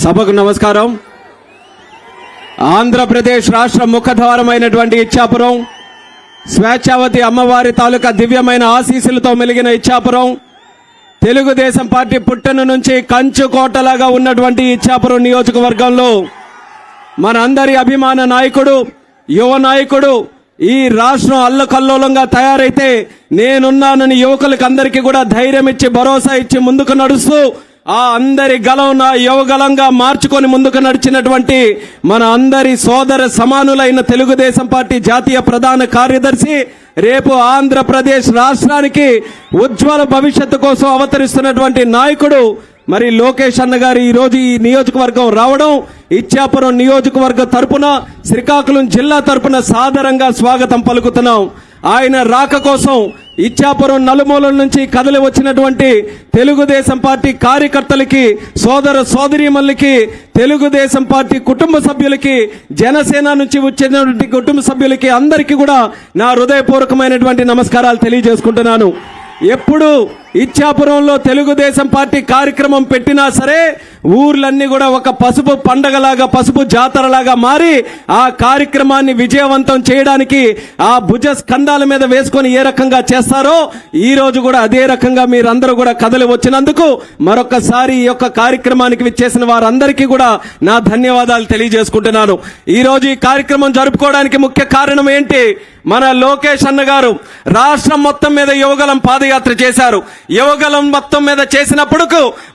సభకు నమస్కారం. ఆంధ్రప్రదేశ్ రాష్ట్ర ముఖద్వారమైనటువంటి ఇచ్చాపురం స్వేచ్ఛావతి అమ్మవారి తాలూకా దివ్యమైన ఆశీస్సులతో మెలిగిన ఇచ్చాపురం తెలుగుదేశం పార్టీ పుట్టన నుంచి కంచుకోటలాగా ఉన్నటువంటి ఇచ్చాపురం నియోజకవర్గంలో మనందరి అభిమాన నాయకుడు యువ నాయకుడు ఈ రాష్ట్రం అల్లకల్లోలంగా తయారైతే నేనున్నానని యువకులకు అందరికీ కూడా ధైర్యం ఇచ్చి భరోసా ఇచ్చి ముందుకు నడుస్తూ ఆ అందరి గలం యువగలంగా మార్చుకొని ముందుకు నడిచినటువంటి మన అందరి సోదర సమానులైన తెలుగుదేశం పార్టీ జాతీయ ప్రధాన కార్యదర్శి రేపు ఆంధ్రప్రదేశ్ రాష్ట్రానికి ఉజ్వల భవిష్యత్తు కోసం అవతరిస్తున్నటువంటి నాయకుడు మరి లోకేష్ అన్న గారు ఈ రోజు ఈ నియోజకవర్గం రావడం ఇచ్చాపురం నియోజకవర్గ తరపున శ్రీకాకుళం జిల్లా తరపున సాదరంగా స్వాగతం పలుకుతున్నాం. ఆయన రాక కోసం ఇచ్చాపురం నలుమూలల నుంచి కదలి వచ్చినటువంటి తెలుగుదేశం పార్టీ కార్యకర్తలకి సోదర సోదరీమణులకి తెలుగుదేశం పార్టీ కుటుంబ సభ్యులకి జనసేన నుంచి వచ్చినటువంటి కుటుంబ సభ్యులకి అందరికీ కూడా నా హృదయపూర్వకమైనటువంటి నమస్కారాలు తెలియజేసుకుంటున్నాను. ఎప్పుడు ఇచ్చాపురంలో తెలుగుదేశం పార్టీ కార్యక్రమం పెట్టినా సరే ఊర్లన్నీ కూడా ఒక పసుపు పండగలాగా పసుపు జాతరలాగా మారి ఆ కార్యక్రమాన్ని విజయవంతం చేయడానికి ఆ భుజ స్కంధాల మీద వేసుకొని ఏ రకంగా చేస్తారో ఈ రోజు కూడా అదే రకంగా మీరందరూ కూడా కదలి వచ్చినందుకు మరొకసారి ఈ యొక్క కార్యక్రమానికి చేసిన వారందరికీ కూడా నా ధన్యవాదాలు తెలియజేసుకుంటున్నాను. ఈ రోజు ఈ కార్యక్రమం జరుపుకోవడానికి ముఖ్య కారణం ఏంటి? మన లోకేష్ అన్న గారు రాష్ట్రం మొత్తం మీద యువగలం పాదయాత్ర చేశారు. యువగలం మొత్తం మీద చేసినప్పుడు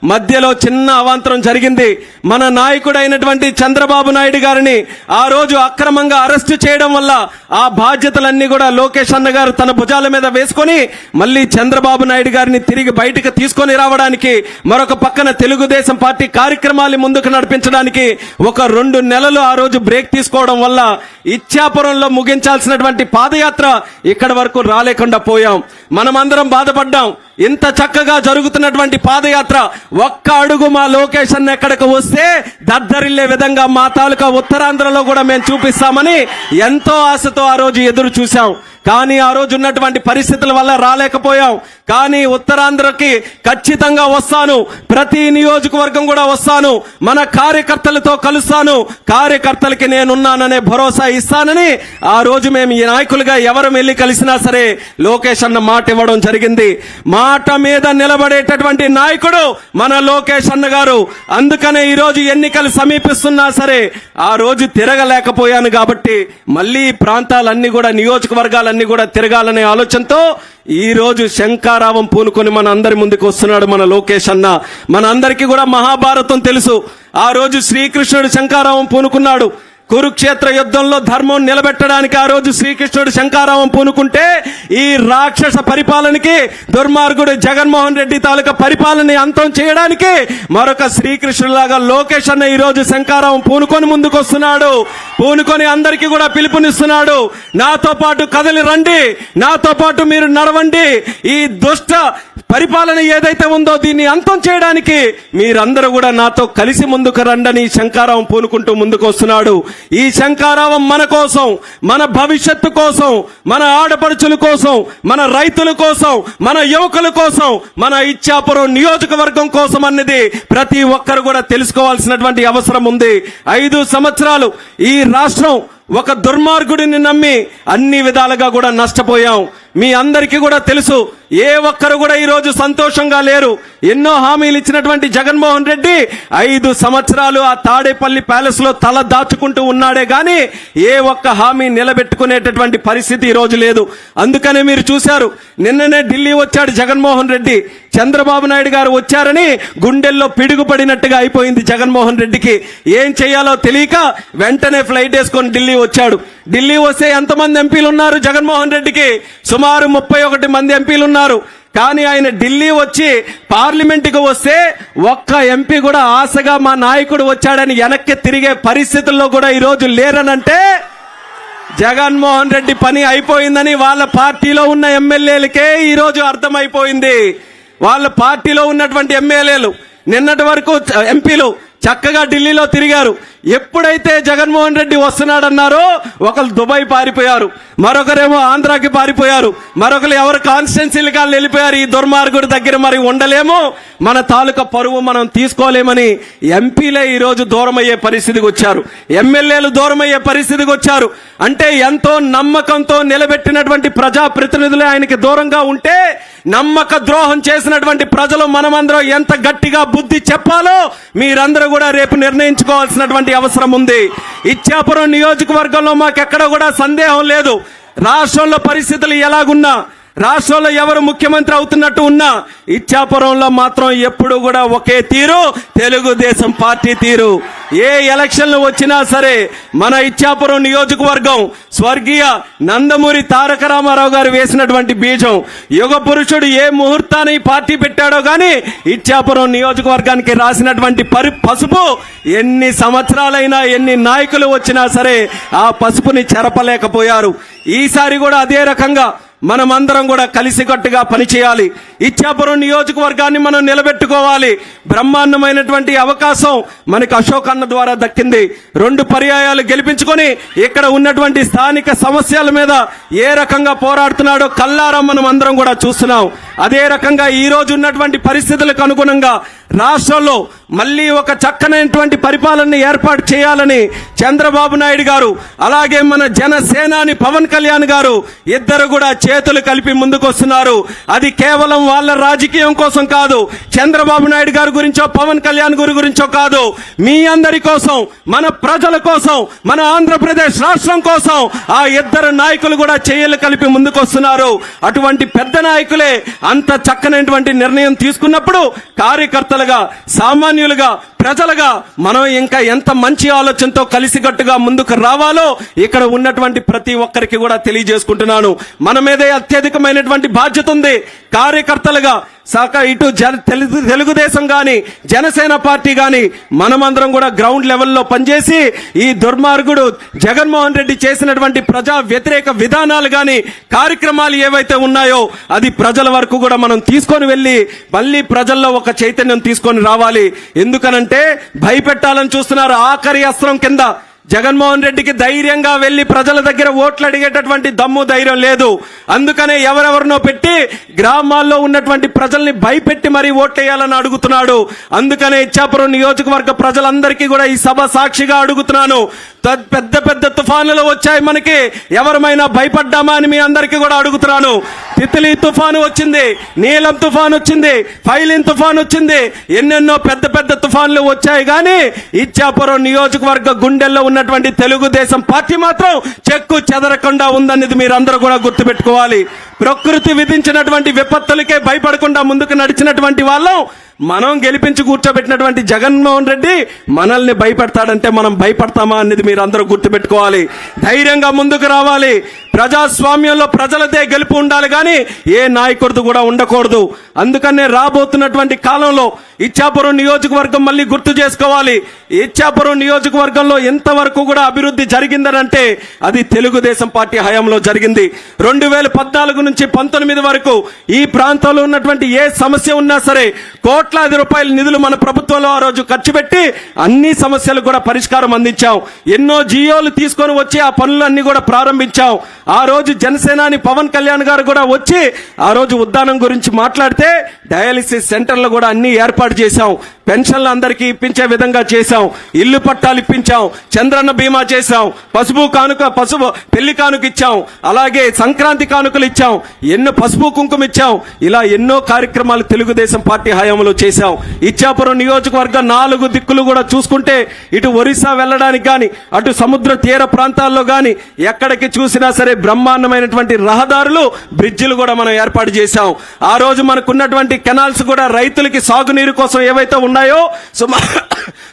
మధ్యలో చిన్న అవాంతరం జరిగింది. మన నాయకుడైనటువంటి చంద్రబాబు నాయుడు గారిని ఆ రోజు అక్రమంగా అరెస్టు చేయడం వల్ల ఆ బాధ్యతలన్నీ కూడా లోకేష్ అన్న గారు తన భుజాల మీద వేసుకొని మళ్ళీ చంద్రబాబు నాయుడు గారిని తిరిగి బయటకు తీసుకొని రావడానికి మరొక పక్కన తెలుగుదేశం పార్టీ కార్యక్రమాలు ముందుకు నడిపించడానికి ఒక రెండు నెలలు ఆ రోజు బ్రేక్ తీసుకోవడం వల్ల ఇచ్చాపురంలో ముగించాల్సినటువంటి పాదయాత్ర ఇక్కడ వరకు రాలేకుండా పోయాం. మనమందరం బాధపడ్డాం. ఇంత చక్కగా జరుగుతున్నటువంటి పాదయాత్ర ఒక్క అడుగు మా లొకేషన్ ఎక్కడికి వస్తే దద్దరిల్లే విధంగా మా తాలూకా ఉత్తరాంధ్రలో కూడా మేము చూపిస్తామని ఎంతో ఆశతో ఆ రోజు ఎదురు చూశాం. కానీ ఆ రోజు ఉన్నటువంటి పరిస్థితుల వల్ల రాలేకపోయాం. కానీ ఉత్తరాంధ్రకి ఖచ్చితంగా వస్తాను. ప్రతి నియోజకవర్గం కూడా వస్తాను. మన కార్యకర్తలతో కలుస్తాను. కార్యకర్తలకి నేనున్నాననే భరోసా ఇస్తానని ఆ రోజు మేము ఈ నాయకులుగా ఎవరు వెళ్ళి కలిసినా సరే లోకేష్ అన్న మాట ఇవ్వడం జరిగింది. మాట మీద నిలబడేటటువంటి నాయకుడు మన లోకేష్ అన్న గారు. అందుకనే ఈరోజు ఎన్నికలు సమీపిస్తున్నా సరే ఆ రోజు తిరగలేకపోయాను కాబట్టి మళ్ళీ ప్రాంతాలన్నీ కూడా నియోజకవర్గాల ప్రాంతాలన్నీ కూడా తిరగాలనే ఆలోచనతో ఈ రోజు శంకారావం పూనుకొని మన అందరి ముందుకు వస్తున్నాడు మన లోకేష్ అన్న. మన అందరికీ కూడా మహాభారతం తెలుసు. ఆ రోజు శ్రీకృష్ణుడు శంకారావం పూనుకున్నాడు. కురుక్షేత్ర యుద్ధంలో ధర్మం నిలబెట్టడానికి ఆ రోజు శ్రీకృష్ణుడు శంకారావం పూనుకుంటే ఈ రాక్షస పరిపాలనకి దుర్మార్గుడు జగన్మోహన్ రెడ్డి తాలూకా పరిపాలన అంతం చేయడానికి మరొక శ్రీకృష్ణులాగా లోకేష్ అన్న ఈ రోజు శంకారావం పూనుకొని ముందుకు వస్తున్నాడు పూనుకొని అందరికీ కూడా పిలుపునిస్తున్నాడు. నాతో పాటు కదలి రండి. నాతో పాటు మీరు నడవండి. ఈ దుష్ట పరిపాలన ఏదైతే ఉందో దీన్ని అంతం చేయడానికి మీరందరూ కూడా నాతో కలిసి ముందుకు రండని శంకారావం పూనుకుంటూ ముందుకు వస్తున్నాడు. ఈ శంకారావం మన కోసం మన భవిష్యత్తు కోసం మన ఆడపడుచుల కోసం మన రైతుల కోసం మన యువకుల కోసం మన ఇచ్చాపురం నియోజకవర్గం కోసం అన్నది ప్రతి ఒక్కరు కూడా తెలుసుకోవాల్సినటువంటి అవసరం ఉంది. ఐదు సంవత్సరాలు ఈ రాష్ట్రం ఒక దుర్మార్గుడిని నమ్మి అన్ని విధాలుగా కూడా నష్టపోయాం. మీ అందరికీ కూడా తెలుసు ఏ ఒక్కరు కూడా ఈ రోజు సంతోషంగా లేరు. ఎన్నో హామీలు ఇచ్చినటువంటి జగన్మోహన్ రెడ్డి ఐదు సంవత్సరాలు ఆ తాడేపల్లి ప్యాలెస్లో తల దాచుకుంటూ ఉన్నాడే గాని ఏ ఒక్క హామీ నిలబెట్టుకునేటటువంటి పరిస్థితి ఈ రోజు లేదు. అందుకనే మీరు చూశారు నిన్ననే ఢిల్లీ వచ్చాడు జగన్మోహన్ రెడ్డి. చంద్రబాబు నాయుడు గారు వచ్చారని గుండెల్లో పిడుగుపడినట్టుగా అయిపోయింది జగన్మోహన్ రెడ్డికి. ఏం చేయాలో తెలియక వెంటనే ఫ్లైట్ వేసుకొని ఢిల్లీ వచ్చాడు. ఢిల్లీ వస్తే ఎంతమంది ఎంపీలు ఉన్నారు? జగన్మోహన్ రెడ్డికి సుమారు ముప్పై ఒకటి మంది ఎంపీలు ఉన్నారు. కానీ ఆయన ఢిల్లీ వచ్చి పార్లమెంటుకు వస్తే ఒక్క ఎంపీ కూడా ఆశగా మా నాయకుడు వచ్చాడని వెనక్కి తిరిగే పరిస్థితుల్లో కూడా ఈరోజు లేరనంటే జగన్మోహన్ రెడ్డి పని అయిపోయిందని వాళ్ళ పార్టీలో ఉన్న ఎమ్మెల్యేలకే ఈరోజు అర్థమైపోయింది. వాళ్ళ పార్టీలో ఉన్నటువంటి ఎమ్మెల్యేలు నిన్నటి వరకు ఎంపీలు చక్కగా ఢిల్లీలో తిరిగారు. ఎప్పుడైతే జగన్మోహన్ రెడ్డి వస్తున్నాడన్నారో ఒకరు దుబాయ్ పారిపోయారు. మరొకరేమో ఆంధ్రాకి పారిపోయారు. మరొకరు ఎవరు కాన్స్టిట్యున్సీలు కాళ్ళు వెళ్ళిపోయారు. ఈ దుర్మార్గుడి దగ్గర మరి ఉండలేము. మన తాలూకా పరువు మనం తీసుకోలేమని ఎంపీలే ఈరోజు దూరమయ్యే దూరం అయ్యే పరిస్థితికి వచ్చారు. ఎమ్మెల్యేలు దూరం అయ్యే పరిస్థితికి వచ్చారు. అంటే ఎంతో నమ్మకంతో నిలబెట్టినటువంటి ప్రజాప్రతినిధులే ఆయనకి దూరంగా ఉంటే నమ్మక ద్రోహం చేసినటువంటి ప్రజలు మనమందరం ఎంత గట్టిగా బుద్ధి చెప్పాలో మీరందరూ కూడా రేపు నిర్ణయించుకోవాల్సినటువంటి అవసరం ఉంది. ఇచ్చాపురం నియోజకవర్గంలో మాకెక్కడ కూడా సందేహం లేదు. రాష్ట్రంలో పరిస్థితులు ఎలాగున్నా రాష్ట్రంలో ఎవరు ముఖ్యమంత్రి అవుతున్నట్టు ఉన్నా ఇచ్చాపురంలో మాత్రం ఎప్పుడు కూడా ఒకే తీరు తెలుగుదేశం పార్టీ తీరు. ఏ ఎలక్షన్లు వచ్చినా సరే మన ఇచ్చాపురం నియోజకవర్గం స్వర్గీయ నందమూరి తారక రామారావు గారు వేసినటువంటి బీజం. యుగ పురుషుడు ఏ ముహూర్తాన్ని పార్టీ పెట్టాడో గాని ఇచ్చాపురం నియోజకవర్గానికి రాసినటువంటి పరి పసుపు ఎన్ని సంవత్సరాలైనా ఎన్ని నాయకులు వచ్చినా సరే ఆ పసుపుని చెరపలేకపోయారు. ఈసారి కూడా అదే రకంగా మనమందరం కూడా కలిసికట్టుగా పనిచేయాలి. ఇచ్చాపురం నియోజకవర్గాన్ని మనం నిలబెట్టుకోవాలి. బ్రహ్మాండమైనటువంటి అవకాశం మనకి అశోక్ అన్న ద్వారా దక్కింది. రెండు పర్యాయాలు గెలిపించుకొని ఇక్కడ ఉన్నటువంటి స్థానిక సమస్యల మీద ఏ రకంగా పోరాడుతున్నాడో కల్లారా మనం అందరం కూడా చూస్తున్నాం. అదే రకంగా ఈ రోజు ఉన్నటువంటి పరిస్థితులకు అనుగుణంగా రాష్ట్రంలో మళ్ళీ ఒక చక్కనైనటువంటి పరిపాలన ఏర్పాటు చేయాలని చంద్రబాబు నాయుడు గారు అలాగే మన జనసేనాని పవన్ కళ్యాణ్ గారు ఇద్దరు కూడా చేతులు కలిపి ముందుకొస్తున్నారు. అది కేవలం వాళ్ళ రాజకీయం కోసం కాదు. చంద్రబాబు నాయుడు గారి గురించో పవన్ కళ్యాణ్ గారి గురించో కాదు. మీ అందరి కోసం మన ప్రజల కోసం మన ఆంధ్రప్రదేశ్ రాష్ట్రం కోసం ఆ ఇద్దరు నాయకులు కూడా చేయలు కలిపి ముందుకొస్తున్నారు. అటువంటి పెద్ద నాయకులే అంత చక్కనటువంటి నిర్ణయం తీసుకున్నప్పుడు కార్యకర్తలుగా సామాన్యులుగా ప్రజలుగా మనం ఇంకా ఎంత మంచి ఆలోచనతో కలిసికట్టుగా ముందుకు రావాలో ఇక్కడ ఉన్నటువంటి ప్రతి ఒక్కరికి కూడా తెలియజేసుకుంటున్నాను. మన మీదే అత్యధికమైనటువంటి బాధ్యత ఉంది. కార్యకర్తలుగా సహక ఇటు జన తెలుగు తెలుగుదేశం గాని జనసేన పార్టీ గాని మనమందరం కూడా గ్రౌండ్ లెవెల్లో పనిచేసి ఈ దుర్మార్గుడు జగన్మోహన్ రెడ్డి చేసినటువంటి ప్రజా వ్యతిరేక విధానాలు గాని కార్యక్రమాలు ఏవైతే ఉన్నాయో అది ప్రజల వరకు కూడా మనం తీసుకొని వెళ్ళి మళ్ళీ ప్రజల్లో ఒక చైతన్యం తీసుకొని రావాలి. ఎందుకనంటే భయపెట్టాలని చూస్తున్నారు ఆఖరి అస్త్రం కింద. జగన్మోహన్ రెడ్డికి ధైర్యంగా వెళ్ళి ప్రజల దగ్గర ఓట్లు అడిగేటటువంటి దమ్ము ధైర్యం లేదు. అందుకనే ఎవరెవరినో పెట్టి గ్రామాల్లో ఉన్నటువంటి ప్రజల్ని భయపెట్టి మరీ ఓట్లేయాలని అడుగుతున్నాడు. అందుకనే ఇచ్చాపురం నియోజకవర్గ ప్రజలందరికీ కూడా ఈ సభ సాక్షిగా అడుగుతున్నాను. పెద్ద పెద్ద తుఫానులు వచ్చాయి మనకి. ఎవరమైనా భయపడ్డామా అని మీ అందరికీ కూడా అడుగుతున్నాను. తిత్లీ తుఫాను వచ్చింది నీలం తుఫాను వచ్చింది ఫైలిన్ తుఫాను వచ్చింది. ఎన్నెన్నో పెద్ద పెద్ద తుఫాన్లు వచ్చాయి కానీ ఇచ్చాపురం నియోజకవర్గ గుండెల్లో ఉన్న ఉన్నటువంటి తెలుగుదేశం పార్టీ మాత్రం చెక్కు చెదరకుండా ఉందనేది మీరందరూ కూడా గుర్తుపెట్టుకోవాలి. ప్రకృతి విధించినటువంటి విపత్తులకే భయపడకుండా ముందుకు నడిచినటువంటి వాళ్ళం మనం గెలిపించి కూర్చోబెట్టినటువంటి జగన్మోహన్ రెడ్డి మనల్ని భయపెడతాడంటే మనం భయపడతామా అనేది మీరు అందరూ గుర్తుపెట్టుకోవాలి. ధైర్యంగా ముందుకు రావాలి. ప్రజాస్వామ్యంలో ప్రజలదే గెలుపు ఉండాలి కానీ ఏ నాయకుడిది కూడా ఉండకూడదు. అందుకనే రాబోతున్నటువంటి కాలంలో ఇచ్చాపురం నియోజకవర్గం మళ్ళీ గుర్తు చేసుకోవాలి. ఇచ్చాపురం నియోజకవర్గంలో ఎంతవరకు కూడా అభివృద్ధి జరిగిందనంటే అది తెలుగుదేశం పార్టీ హయాంలో జరిగింది. రెండు వేల పద్నాలుగు నుంచి పంతొమ్మిది వరకు ఈ ప్రాంతంలో ఉన్నటువంటి ఏ సమస్య ఉన్నా సరే కోట్లాది రూపాయల నిధులు మన ప్రభుత్వంలో ఆ రోజు ఖర్చు పెట్టి అన్ని సమస్యలు కూడా పరిష్కారం అందించాం. ఎన్నో జియోలు తీసుకొని వచ్చి ఆ పనులన్నీ కూడా ప్రారంభించాం. ఆ రోజు జనసేనాని పవన్ కళ్యాణ్ గారు కూడా వచ్చి ఆ రోజు ఉద్దానం గురించి మాట్లాడితే డయాలిసిస్ సెంటర్లు కూడా అన్ని ఏర్పాటు చేశాం. పెన్షన్లు అందరికీ ఇప్పించే విధంగా చేశాం. ఇల్లు పట్టాలు ఇప్పించాం. చంద్రన్న బీమా చేశాం. పసుపు కానుక పసుపు పెళ్ళి కానుక ఇచ్చాం. అలాగే సంక్రాంతి కానుకలు ఇచ్చాం. ఎన్నో పసుపు కుంకుమ ఇచ్చాం ఇలా ఎన్నో కార్యక్రమాలు తెలుగుదేశం పార్టీ హయాంలో చేశాం ఇచ్చాపురం నియోజకవర్గం నాలుగు దిక్కులు కూడా చూసుకుంటే ఇటు ఒరిస్సా వెళ్ళడానికి కానీ అటు సముద్ర తీర ప్రాంతాల్లో కానీ ఎక్కడికి చూసినా సరే బ్రహ్మాండమైనటువంటి రహదారులు బ్రిడ్జిలు కూడా మనం ఏర్పాటు చేశాం. ఆ రోజు మనకున్నటువంటి కెనాల్స్ కూడా రైతులకి సాగునీరు కోసం ఏవైతే ఉన్నాయో సుమారు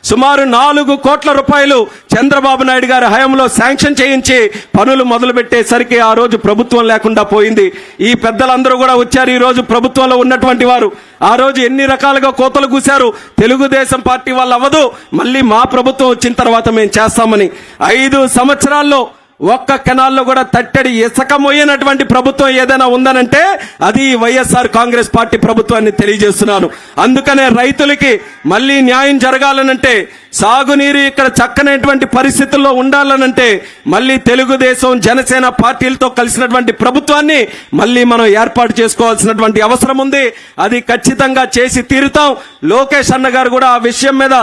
సుమారు నాలుగు కోట్ల రూపాయలు చంద్రబాబు నాయుడు గారి హయాంలో శాంక్షన్ చేయించి పనులు మొదలు పెట్టేసరికి ఆ రోజు ప్రభుత్వం లేకుండా పోయింది. ఈ పెద్దలందరూ కూడా వచ్చారు ఈ రోజు ప్రభుత్వంలో ఉన్నటువంటి వారు. ఆ రోజు ఎన్ని రకాలుగా కోతలు కూశారు. తెలుగుదేశం పార్టీ వాళ్ళు అవ్వదు. మళ్ళీ మా ప్రభుత్వం వచ్చిన తర్వాత మేము చేస్తామని. ఐదు సంవత్సరాల్లో ఒక్క కెనాల్లో కూడా తట్టడి ఇసుక ప్రభుత్వం ఏదైనా ఉందనంటే అది వైఎస్ఆర్ కాంగ్రెస్ పార్టీ ప్రభుత్వాన్ని తెలియజేస్తున్నాను. అందుకనే రైతులకి మళ్ళీ న్యాయం జరగాలనంటే సాగునీరు ఇక్కడ చక్కనటువంటి పరిస్థితుల్లో ఉండాలనంటే మళ్ళీ తెలుగుదేశం జనసేన పార్టీలతో కలిసినటువంటి ప్రభుత్వాన్ని మళ్ళీ మనం ఏర్పాటు చేసుకోవాల్సినటువంటి అవసరం ఉంది. అది ఖచ్చితంగా చేసి తీరుతాం. లోకేష్ అన్న గారు కూడా ఆ విషయం మీద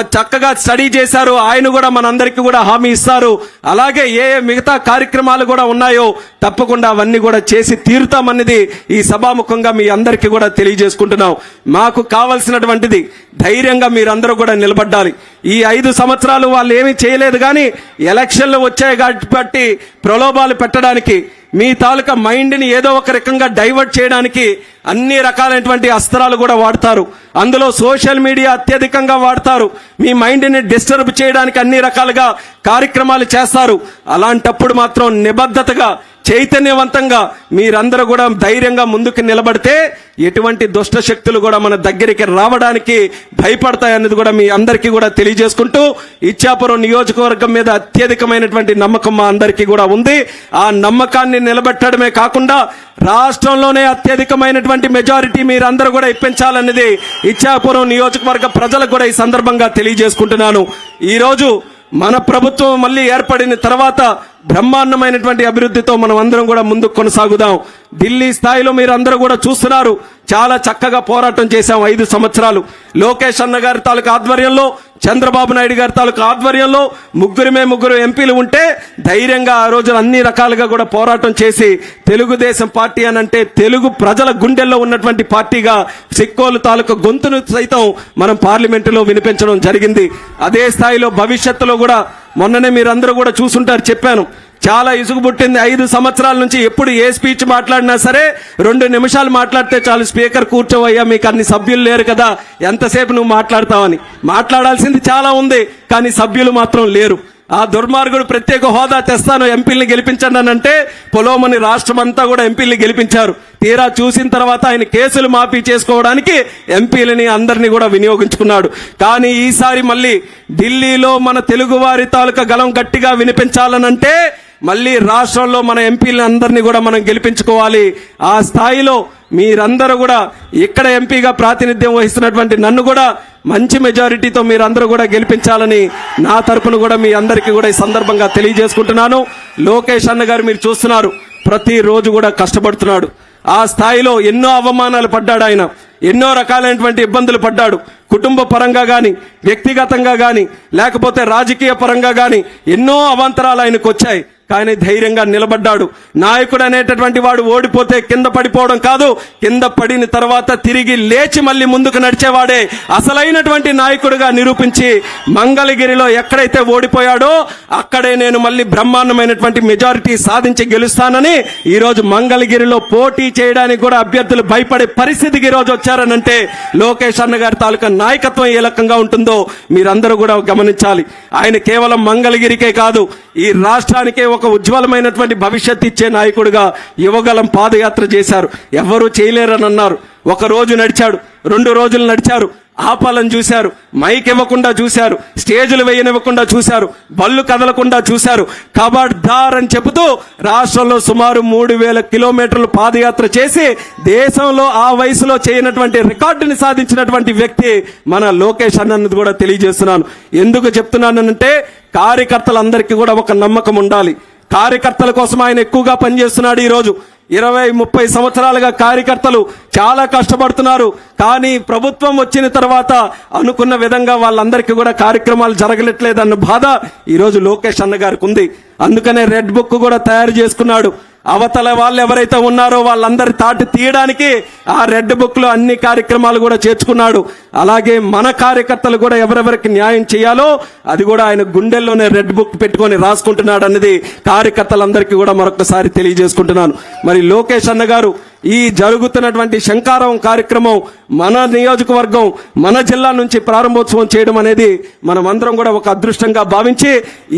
చక్కగా స్టడీ చేశారు. ఆయన కూడా మనందరికీ కూడా హామీ ఇస్తారు. అలాగే ఏ ఏ మిగతా కార్యక్రమాలు కూడా ఉన్నాయో తప్పకుండా అవన్నీ కూడా చేసి తీరుతామన్నది ఈ సభాముఖంగా మీ అందరికీ కూడా తెలియజేసుకుంటున్నాం. మాకు కావలసినటువంటిది ధైర్యంగా మీరందరూ కూడా నిలబడ్డాలి. ఈ ఐదు సంవత్సరాలు వాళ్ళు ఏమీ చేయలేదు కానీ ఎలక్షన్లు వచ్చాయి కాబట్టి ప్రలోభాలు పెట్టడానికి మీ తాలూకా మైండ్ని ఏదో ఒక రకంగా డైవర్ట్ చేయడానికి అన్ని రకాలైనటువంటి అస్త్రాలు కూడా వాడతారు. అందులో సోషల్ మీడియా అత్యధికంగా వాడతారు. మీ మైండ్ని డిస్టర్బ్ చేయడానికి అన్ని రకాలుగా కార్యక్రమాలు చేస్తారు. అలాంటప్పుడు మాత్రం నిబద్ధతగా చైతన్యవంతంగా మీరందరూ కూడా ధైర్యంగా ముందుకు నిలబడితే ఎటువంటి దుష్ట శక్తులు కూడా మన దగ్గరికి రావడానికి భయపడతాయన్నది కూడా మీ అందరికీ కూడా తెలియజేసుకుంటూ ఇచ్చాపురం నియోజకవర్గం మీద అత్యధికమైనటువంటి నమ్మకం మా అందరికీ కూడా ఉంది. ఆ నమ్మకాన్ని నిలబెట్టడమే కాకుండా రాష్ట్రంలోనే అత్యధికమైనటువంటి మెజారిటీ మీరందరూ కూడా ఇప్పించాలన్నది ఇచ్చాపురం నియోజకవర్గ ప్రజలకు కూడా ఈ సందర్భంగా తెలియజేసుకుంటున్నాను. ఈరోజు మన ప్రభుత్వం మళ్ళీ ఏర్పడిన తర్వాత బ్రహ్మాండమైనటువంటి అభివృద్ధితో మనం అందరం కూడా ముందుకు కొనసాగుదాం. ఢిల్లీ స్థాయిలో మీరు అందరూ కూడా చూస్తున్నారు. చాలా చక్కగా పోరాటం చేశాం ఐదు సంవత్సరాలు. లోకేష్ అన్న గారి తాలూకా ఆధ్వర్యంలో చంద్రబాబు నాయుడు గారి తాలూకా ఆధ్వర్యంలో ముగ్గురిమే ముగ్గురు ఎంపీలు ఉంటే ధైర్యంగా ఆ రోజు అన్ని రకాలుగా కూడా పోరాటం చేసి తెలుగుదేశం పార్టీ అని అంటే తెలుగు ప్రజల గుండెల్లో ఉన్నటువంటి పార్టీగా సిక్కోలు తాలూకా గొంతును సైతం మనం పార్లమెంటులో వినిపించడం జరిగింది. అదే స్థాయిలో భవిష్యత్తులో కూడా మొన్ననే మీరందరూ కూడా చూసుంటారు చెప్పాను. చాలా ఇసుగు పుట్టింది. ఐదు సంవత్సరాల నుంచి ఎప్పుడు ఏ స్పీచ్ మాట్లాడినా సరే రెండు నిమిషాలు మాట్లాడితే చాలు. స్పీకర్ కూర్చోవయ్యా మీకు అన్ని సభ్యులు లేరు కదా. ఎంతసేపు నువ్వు మాట్లాడతావని. మాట్లాడాల్సింది చాలా ఉంది కానీ సభ్యులు మాత్రం లేరు. ఆ దుర్మార్గుడు ప్రత్యేక హోదా తెస్తాను ఎంపీల్ని గెలిపించండి అని అంటే పొలోమని రాష్ట్రం అంతా కూడా ఎంపీల్ని గెలిపించారు. తీరా చూసిన తర్వాత ఆయన కేసులు మాఫీ చేసుకోవడానికి ఎంపీలని అందరినీ కూడా వినియోగించుకున్నాడు. కానీ ఈసారి మళ్ళీ ఢిల్లీలో మన తెలుగువారి తాలూకా గలం గట్టిగా వినిపించాలనంటే మళ్ళీ రాష్ట్రంలో మన ఎంపీలందరినీ అందరినీ కూడా మనం గెలిపించుకోవాలి. ఆ స్థాయిలో మీరందరూ కూడా ఇక్కడ ఎంపీగా ప్రాతినిధ్యం వహిస్తున్నటువంటి నన్ను కూడా మంచి మెజారిటీతో మీరందరూ కూడా గెలిపించాలని నా తరపున కూడా మీ అందరికీ కూడా ఈ సందర్భంగా తెలియజేసుకుంటున్నాను. లోకేష్ అన్న గారు మీరు చూస్తున్నారు ప్రతిరోజు కూడా కష్టపడుతున్నాడు. ఆ స్థాయిలో ఎన్నో అవమానాలు పడ్డాడు ఆయన ఎన్నో రకాలైనటువంటి ఇబ్బందులు పడ్డాడు. కుటుంబ పరంగా కానీ వ్యక్తిగతంగా కానీ లేకపోతే రాజకీయ పరంగా కానీ ఎన్నో అవాంతరాలు ఆయనకు వచ్చాయి. కానీ ధైర్యంగా నిలబడ్డాడు. నాయకుడు అనేటటువంటి వాడు ఓడిపోతే కింద పడిపోవడం కాదు కింద పడిన తర్వాత తిరిగి లేచి మళ్ళీ ముందుకు నడిచేవాడే అసలైనటువంటి నాయకుడిగా నిరూపించి మంగళగిరిలో ఎక్కడైతే ఓడిపోయాడో అక్కడే నేను మళ్ళీ బ్రహ్మాండమైనటువంటి మెజారిటీ సాధించి గెలుస్తానని ఈ రోజు మంగళగిరిలో పోటీ చేయడానికి కూడా అభ్యర్థులు భయపడే పరిస్థితికి ఈ రోజు వచ్చారనంటే లోకేష్ అన్న గారి తాలూకా నాయకత్వం ఏ రకంగా ఉంటుందో మీరందరూ కూడా గమనించాలి. ఆయన కేవలం మంగళగిరికే కాదు ఈ రాష్ట్రానికే ఒక ఉజ్వలమైనటువంటి భవిష్యత్ ఇచ్చే నాయకుడిగా యువగలం పాదయాత్ర చేశారు. ఎవరూ చేయలేరని అన్నారు. ఒక రోజు నడిచాడు రెండు రోజులు నడిచారు. ఆపాలని చూశారు మైక్ ఇవ్వకుండా చూశారు స్టేజులు వేయనివ్వకుండా చూశారు బళ్ళు కదలకుండా చూశారు. కబడ్దార్ అని చెబుతూ రాష్ట్రంలో సుమారు మూడు వేల కిలోమీటర్లు పాదయాత్ర చేసి దేశంలో ఆ వయసులో చేయనటువంటి రికార్డుని సాధించినటువంటి వ్యక్తి మన లోకేష్ అన్నది కూడా తెలియజేస్తున్నాను. ఎందుకు చెప్తున్నానంటే కార్యకర్తలందరికీ కూడా ఒక నమ్మకం ఉండాలి. కార్యకర్తల కోసం ఆయన ఎక్కువగా పనిచేస్తున్నాడు ఈరోజు. ఇరవై ముప్పై సంవత్సరాలుగా కార్యకర్తలు చాలా కష్టపడుతున్నారు. కానీ ప్రభుత్వం వచ్చిన తర్వాత అనుకున్న విధంగా వాళ్ళందరికీ కూడా కార్యక్రమాలు జరగట్లేదన్న బాధ ఈరోజు లోకేష్ అన్న గారికి ఉంది అందుకనే రెడ్ బుక్ కూడా తయారు చేసుకున్నాడు. అవతల వాళ్ళు ఎవరైతే ఉన్నారో వాళ్ళందరి తాటి తీయడానికి ఆ రెడ్ బుక్లో అన్ని కార్యక్రమాలు కూడా చేర్చుకున్నాడు. అలాగే మన కార్యకర్తలు కూడా ఎవరెవరికి న్యాయం చేయాలో అది కూడా ఆయన గుండెల్లోనే రెడ్ బుక్ పెట్టుకొని రాసుకుంటున్నాడు అన్నది కార్యకర్తలందరికీ కూడా మరొకసారి తెలియజేసుకుంటున్నాను. మరి లోకేష్ అన్న గారు ఈ జరుగుతున్నటువంటి శంకారం కార్యక్రమం మన నియోజకవర్గం మన జిల్లా నుంచి ప్రారంభోత్సవం చేయడం అనేది మనమందరం కూడా ఒక అదృష్టంగా భావించి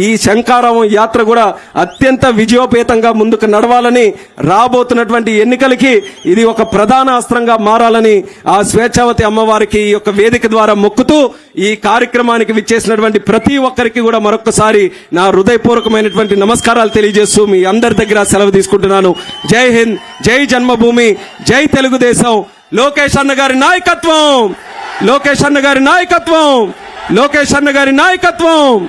ఈ శంకారం యాత్ర కూడా అత్యంత విజయోపేతంగా ముందుకు నడవాలని రాబోతున్నటువంటి ఎన్నికలకి ఇది ఒక ప్రధాన అస్త్రంగా మారాలని ఆ స్వేచ్ఛావతి అమ్మవారికి ఈ యొక్క వేదిక ద్వారా మొక్కుతూ ఈ కార్యక్రమానికి విచ్చేసినటువంటి ప్రతి ఒక్కరికి కూడా మరొకసారి నా హృదయపూర్వకమైనటువంటి నమస్కారాలు తెలియజేస్తూ మీ అందరి దగ్గర సెలవు తీసుకుంటున్నాను. జై హింద్ జై జన్మభూమి. జై తెలుగుదేశం. లోకేష్ అన్న గారి నాయకత్వం. లోకేష్ అన్న గారి నాయకత్వం. లోకేష్ అన్న గారి నాయకత్వం.